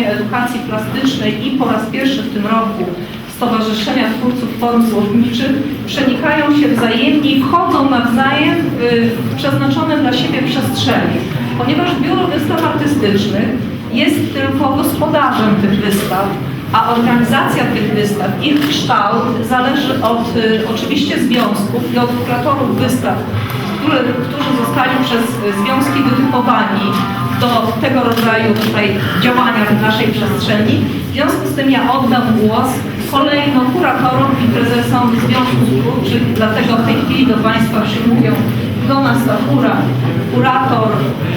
Stowarzyszenia Edukacji Plastycznej i po raz pierwszy w tym roku Stowarzyszenia Twórców Form Złotniczych przenikają się wzajemnie i wchodzą nawzajem y, w przeznaczone dla siebie przestrzenie. Ponieważ Biuro Wystaw Artystycznych jest tylko gospodarzem tych wystaw, a organizacja tych wystaw, ich kształt zależy od y, oczywiście związków i od kuratorów wystaw, którzy zostali przez związki wytypowani do tego rodzaju tutaj działania w naszej przestrzeni. W związku z tym ja oddam głos kolejno kuratorom i prezesom związków twórczych, dlatego w tej chwili do Państwa przyjmują Dona Stachura, kurator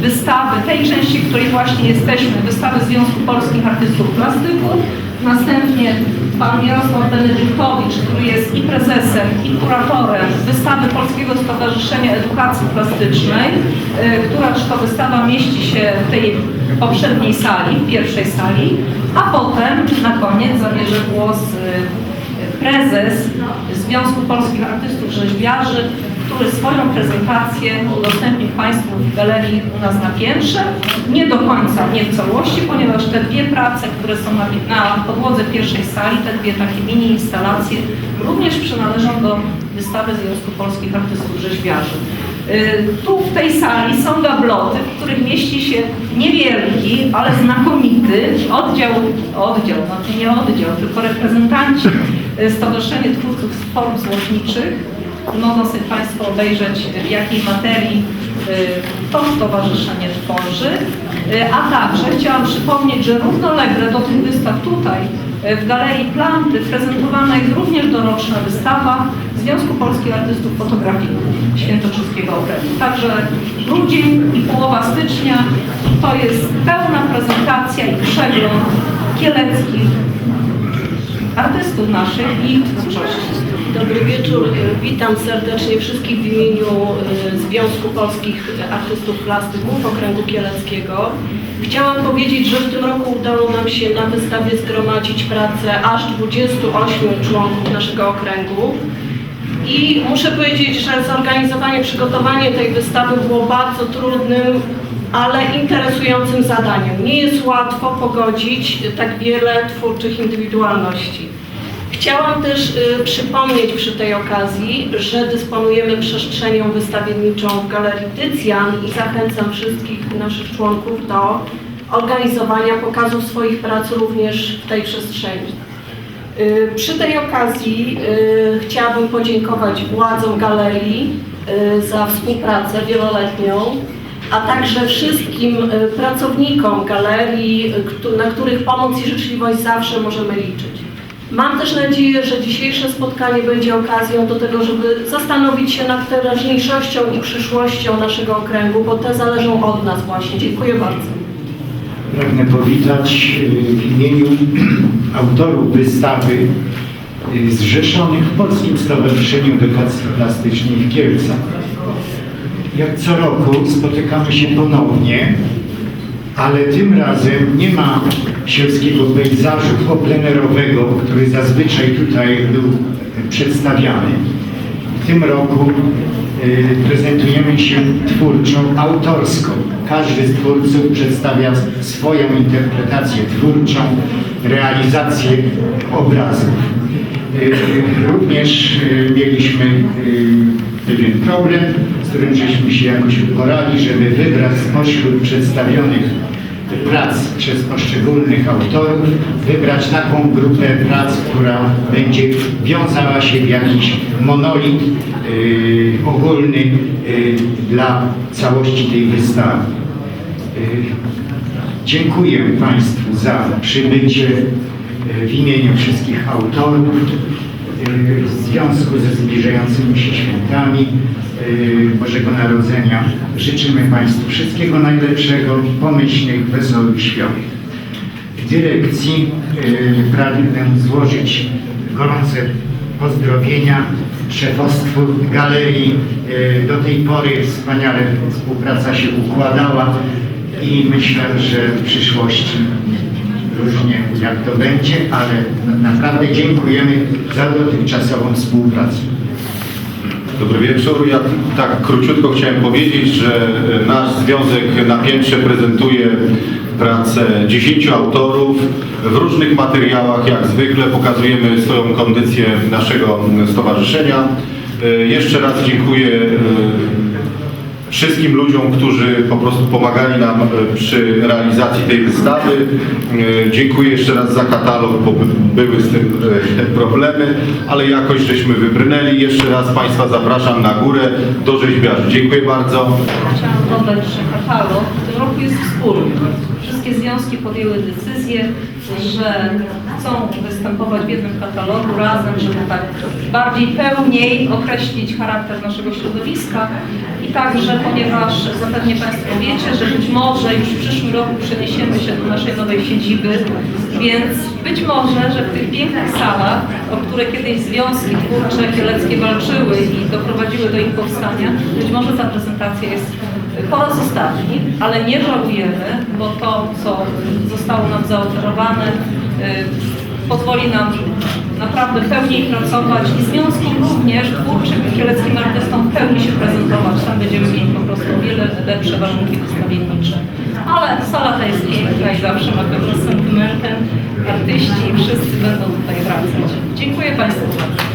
wystawy, tej części, w której właśnie jesteśmy, wystawy Związku Polskich Artystów Plastyków. Następnie pan Jarosław Benedyktowicz, który jest i prezesem, i kuratorem wystawy Polskiego Stowarzyszenia Edukacji Plastycznej, y, któraż to wystawa mieści się w tej poprzedniej sali, w pierwszej sali, a potem na koniec zabierze głos y, prezes Związku Polskich Artystów Rzeźbiarzy, który swoją prezentację udostępni Państwu w galerii u nas na piętrze. Nie do końca, nie w całości, ponieważ te dwie prace, które są na, na podłodze pierwszej sali, te dwie takie mini instalacje, również przynależą do wystawy Związku Polskich Artystów Rzeźbiarzy. Y, Tu w tej sali są gabloty, w których mieści się niewielki, ale znakomity oddział, oddział, znaczy nie oddział, tylko reprezentanci y, Stowarzyszenia Twórców Form Złotniczych. Mogą sobie Państwo obejrzeć w jakiej materii y, to stowarzyszenie tworzy. Y, A także chciałam przypomnieć, że równolegle do tych wystaw tutaj y, w Galerii Planty prezentowana jest również doroczna wystawa Związku Polskich Artystów Fotografików Świętokrzyskiego Okręgu. Także grudzień i połowa stycznia to jest pełna prezentacja i przegląd kieleckich artystów naszych i twórczości. Dobry wieczór. Witam serdecznie wszystkich w imieniu e, Związku Polskich Artystów Plastyków Okręgu Kieleckiego. Chciałam powiedzieć, że w tym roku udało nam się na wystawie zgromadzić pracę aż 28 członków naszego okręgu. I muszę powiedzieć, że zorganizowanie, przygotowanie tej wystawy było bardzo trudnym, ale interesującym zadaniem. Nie jest łatwo pogodzić tak wiele twórczych indywidualności. Chciałam też y, przypomnieć przy tej okazji, że dysponujemy przestrzenią wystawienniczą w Galerii Tycjan i zachęcam wszystkich naszych członków do organizowania pokazów swoich prac również w tej przestrzeni. Y, Przy tej okazji y, chciałabym podziękować władzom galerii y, za współpracę wieloletnią, a także wszystkim pracownikom galerii, na których pomoc i życzliwość zawsze możemy liczyć. Mam też nadzieję, że dzisiejsze spotkanie będzie okazją do tego, żeby zastanowić się nad teraźniejszością i przyszłością naszego okręgu, bo te zależą od nas właśnie. Dziękuję bardzo. Pragnę powitać y, w imieniu autorów wystawy y, zrzeszonych w Polskim Stowarzyszeniu Edukacji Plastycznej w Kielcach. Jak co roku spotykamy się ponownie, ale tym razem nie ma sielskiego pejzażu poplenerowego, który zazwyczaj tutaj był przedstawiany. W tym roku y, prezentujemy się twórczą, autorską. Każdy z twórców przedstawia swoją interpretację twórczą, realizację obrazów. Y, Również y, mieliśmy pewien problem, z którym żeśmy się jakoś uporali, żeby wybrać spośród przedstawionych prac przez poszczególnych autorów, wybrać taką grupę prac, która będzie wiązała się w jakiś monolit y, ogólny y, dla całości tej wystawy. Y, Dziękuję Państwu za przybycie y, w imieniu wszystkich autorów y, w związku ze zbliżającymi się świętami Bożego Narodzenia. Życzymy Państwu wszystkiego najlepszego, pomyślnych, wesołych świąt. W dyrekcji y, pragnę złożyć gorące pozdrowienia szefostwu galerii. Y, Do tej pory wspaniale współpraca się układała i myślę, że w przyszłości różnie jak to będzie, ale naprawdę dziękujemy za dotychczasową współpracę. Dobry wieczór. Ja tak króciutko chciałem powiedzieć, że e, nasz związek na piętrze prezentuje pracę 10 autorów w różnych materiałach. Jak zwykle pokazujemy swoją kondycję naszego stowarzyszenia. E, Jeszcze raz dziękuję e, wszystkim ludziom, którzy po prostu pomagali nam e, przy realizacji tej wystawy. E, Dziękuję jeszcze raz za katalog, bo by- były z tym e, problemy, ale jakoś żeśmy wybrnęli. Jeszcze raz Państwa zapraszam na górę do rzeźbiarzy. Dziękuję bardzo. Chciałam dodać, że katalog w tym roku jest wspólny. Wszystkie związki podjęły decyzję, że chcą występować w jednym katalogu razem, żeby tak bardziej pełniej określić charakter naszego środowiska. I także, ponieważ zapewne Państwo wiecie, że być może już w przyszłym roku przeniesiemy się do naszej nowej siedziby, więc być może, że w tych pięknych salach, o które kiedyś związki twórcze kieleckie walczyły i doprowadziły do ich powstania, być może ta prezentacja jest po raz ostatni, ale nie żałujemy, bo to, co zostało nam zaoferowane, y, pozwoli nam naprawdę pełniej pracować i związkom również twórczym i kieleckim artystom pełni się prezentować. Tam będziemy mieli po prostu wiele lepsze warunki wystawiennicze. Ale sala ta jest piękna i zawsze ma pewne sentymentem. Artyści wszyscy będą tutaj wracać. Dziękuję Państwu bardzo.